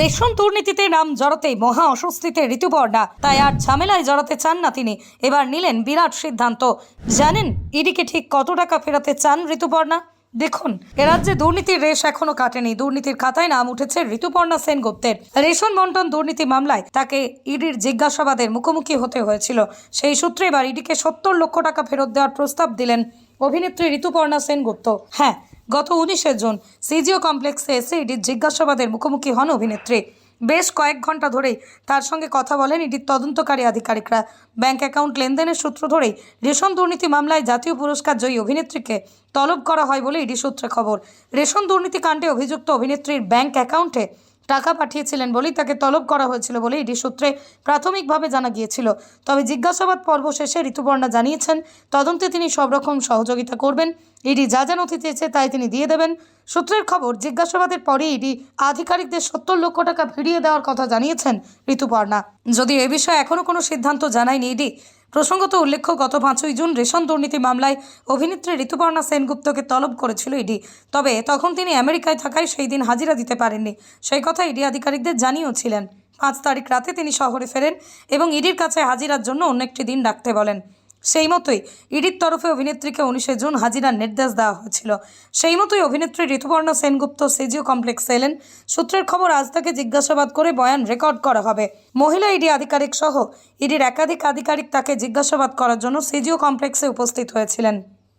Ration দুর্নীতিতে নাম জড়াতে মহা অস্বস্তিতে ঋতুপর্ণা। তাই আর ঝামেলায় জড়াতে চান না তিনি। এবার নিলেন বিরাট সিদ্ধান্ত। জানেন ইডিকে ঠিক কত টাকা ফেরাতে চান ঋতুপর্ণা? দেখুন এরাজ্যে দুর্নীতির রেশ এখনও কাটেনি। দুর্নীতির খাতায় নাম উঠেছে ঋতুপর্ণা সেনগুপ্তের। রেশন বন্টন দুর্নীতি মামলায় তাকে ইডির জিজ্ঞাসাবাদের মুখোমুখি হতে হয়েছিল। সেই সূত্রে এবার ইডিকে সত্তর লক্ষ টাকা ফেরত দেওয়ার প্রস্তাব দিলেন অভিনেত্রী ঋতুপর্ণা সেনগুপ্ত। হ্যাঁ গত উনিশে জুন সিজিও কমপ্লেক্সে এসে ইডির জিজ্ঞাসাবাদের মুখোমুখি হন অভিনেত্রী। বেশ কয়েক ঘণ্টা ধরেই তার সঙ্গে কথা বলেন ইডির তদন্তকারী আধিকারিকরা। ব্যাংক অ্যাকাউন্ট লেনদেনের সূত্র ধরেই রেশন দুর্নীতি মামলায় জাতীয় পুরস্কার জয়ী অভিনেত্রীকে তলব করা হয় বলে ইডি সূত্রে খবর। রেশন দুর্নীতি কাণ্ডে অভিযুক্ত অভিনেত্রীর ব্যাংক অ্যাকাউন্টে টাকা পাঠিয়েছিলেন বলেই তাকে তলব করা হয়েছিল বলে ইডি সূত্রে প্রাথমিকভাবে জানা গিয়েছিল। তবে জিজ্ঞাসাবাদ পর্ব শেষে ঋতুপর্ণা জানিয়েছেন, তদন্তে তিনি সব রকম সহযোগিতা করবেন, ইডি যা যা নথি চেয়েছে তাই তিনি দিয়ে দেবেন। সূত্রের খবর, জিজ্ঞাসাবাদের পরে ইডি আধিকারিকদের সত্তর লক্ষ টাকা ফিরিয়ে দেওয়ার কথা জানিয়েছেন ঋতুপর্ণা। যদিও এ বিষয়ে এখনও কোনো সিদ্ধান্ত জানায়নি ইডি প্রসঙ্গত উল্লেখ্য, গত পাঁচই জুন রেশন দুর্নীতি মামলায় অভিনেত্রী ঋতুপর্ণা সেনগুপ্তকে তলব করেছিল ইডি। তবে তখন তিনি আমেরিকায় থাকায় সেই দিন হাজিরা দিতে পারেননি। সেই কথা ইডি আধিকারিকদের জানিয়েছিলেন। পাঁচ তারিখ রাতে তিনি শহরে ফেরেন এবং ইডির কাছে হাজিরার জন্য অন্য একটি দিন ডাকতে বলেন। সেই মতোই ইডির তরফে অভিনেত্রীকে উনিশে জুন হাজিরার নির্দেশ দেওয়া হয়েছিল। সেই মতোই অভিনেত্রী ঋতুপর্ণ সেনগুপ্ত সেজিও কমপ্লেক্সে এলেন। সূত্রের খবর, আজ তাকে জিজ্ঞাসাবাদ করে বয়ান রেকর্ড করা হবে। মহিলা ইডি আধিকারিক সহ ইডির একাধিক আধিকারিক তাকে জিজ্ঞাসাবাদ করার জন্য সেজিও কমপ্লেক্সে উপস্থিত হয়েছিলেন।